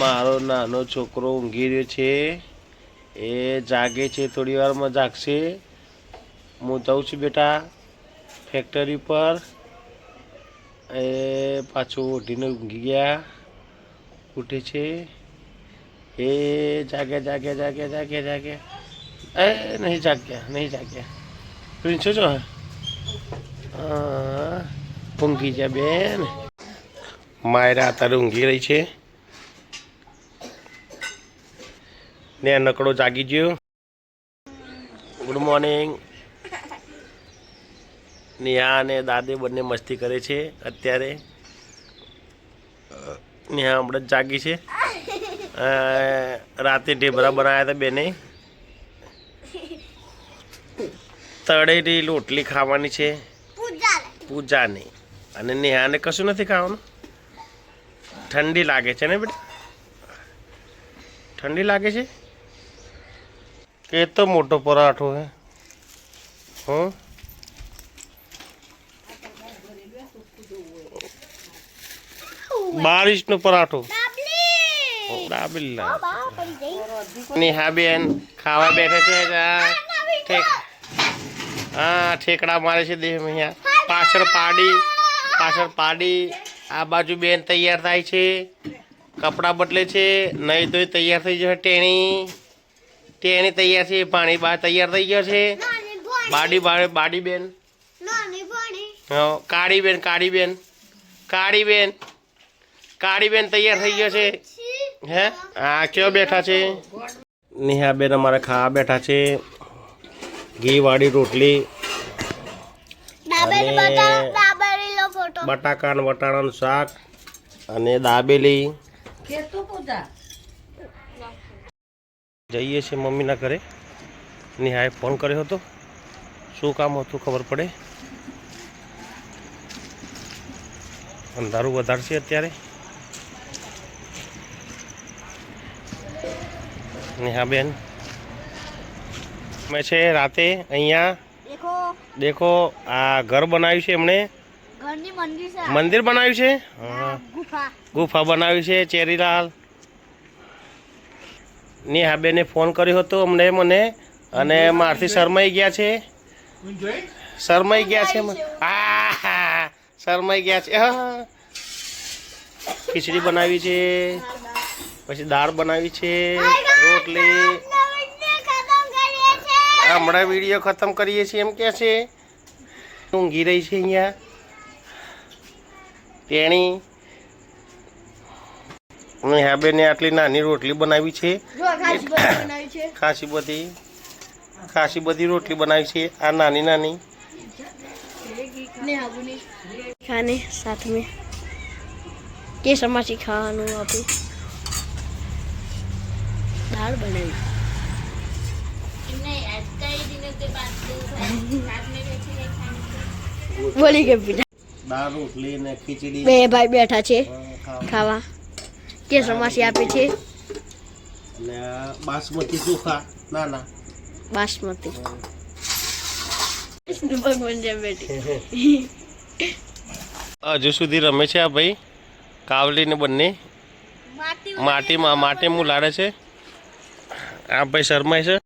મારો નાનો છોકરો ઊંઘી રહ્યો છે. એ જાગે છે, થોડી વારમાં જાગશે. હું જાઉં છું બેટા ફેક્ટરી પર. એ પાછું ઓઢીને ઊંઘી ગયા. ઉઠે છે. એ જાગે જાગે જાગે જાગે જાગે. એ નહીં જાગ્યા નહીં જાગ્યા. પ્રિન્સો છો હા, ઊંઘી જા બેન. માયરા અત્યારે ઊંઘી રહી છે. ને નકડો જાગી ગયો. ગુડ મોર્નિંગ નેહા અને દાદી બંને મસ્તી કરે છે અત્યારે. નેહા હમણાં જ જાગી છે. રાતે ઢેબરા બનાવ્યા હતા બેને. તળેલી રોટલી ખાવાની છે. પૂજાની. અને નેહાને કશું નથી ખાવાનું? ઠંડી લાગે છે ને બેટા? ઠંડી લાગે છે? કે તો મોટો પરાઠો હે. હં? બારિશનો પરાઠો. નેહા બેન ખાવા બેઠે છે હા ઠેકડા મારે છે દેહ અહીંયા. પાછળ પાડી પાછળ પાડી. આ બાજુ બેન તૈયાર થાય છે. કપડાં બદલે છે. નહીં તો તૈયાર થઈ જશે ટેણી. ટેણી તૈયાર છે પાણી બહાર તૈયાર થઈ ગયો છે. બાડી બાડી બેન હા કાળી બેન કાળી બેન કાળી બેન કાળી બેન તૈયાર થઈ ગયો છે. હે? હા કયો બેઠા છે? નેહા બેન અમારે ખાવા બેઠા છે. ઘી વાળી રોટલી અને- બટાકા વટાણાનું શાક. અને દાબેલી. જઈએ છીએ મમ્મીના ઘરે. નેહાએ ફોન કર્યો હતો. શું કામ હતું ખબર પડે. અંધારું વધારે છે અત્યારે. નેહાબેન અમે છે રાતે અહીંયા દેખો. આ ઘર બનાવ્યું છે એમણે. મંદિર બનાવ્યું છે? ગુફા. બનાવ્યું છે ચેરીલાલ. નેહાબેને ફોન કર્યો હતો અમને મને અને મારથી શરમાઈ ગયા છે. શરમાઈ ગયા છે આ શરમાઈ ગયા છે. હા. ખીચડી બનાવી છે પછી દાળ બનાવી છે રોટલી. હમણાં વીડિયો ખતમ કરીએ છીએ એમ કે છે. ઊંઘી રહી છે અહીંયા. તેણી નેહાબેને આટલી નાની રોટલી બનાવી છે. ખાસી બધી ખાસી બધી રોટલી બનાવી છે. આ નાની નાની. ખાને સાથ में કે સમાસી ખાવાનું આપે. દાળ બનાવી. બોલી કે દાળ રોટલી ને ખીચડી. બે ભાઈ બેઠા છે ખાવા. કે સમાસી આપે છે? અને બાસમતી ચોખા ના ના બાસમતી ભગવાન જેમ બેઠી. હજુ સુધી રમે છે આ ભાઈ કાવલી ને બંને. માટીમાં માટી મું લાડે છે. આ ભાઈ શરમાય છે.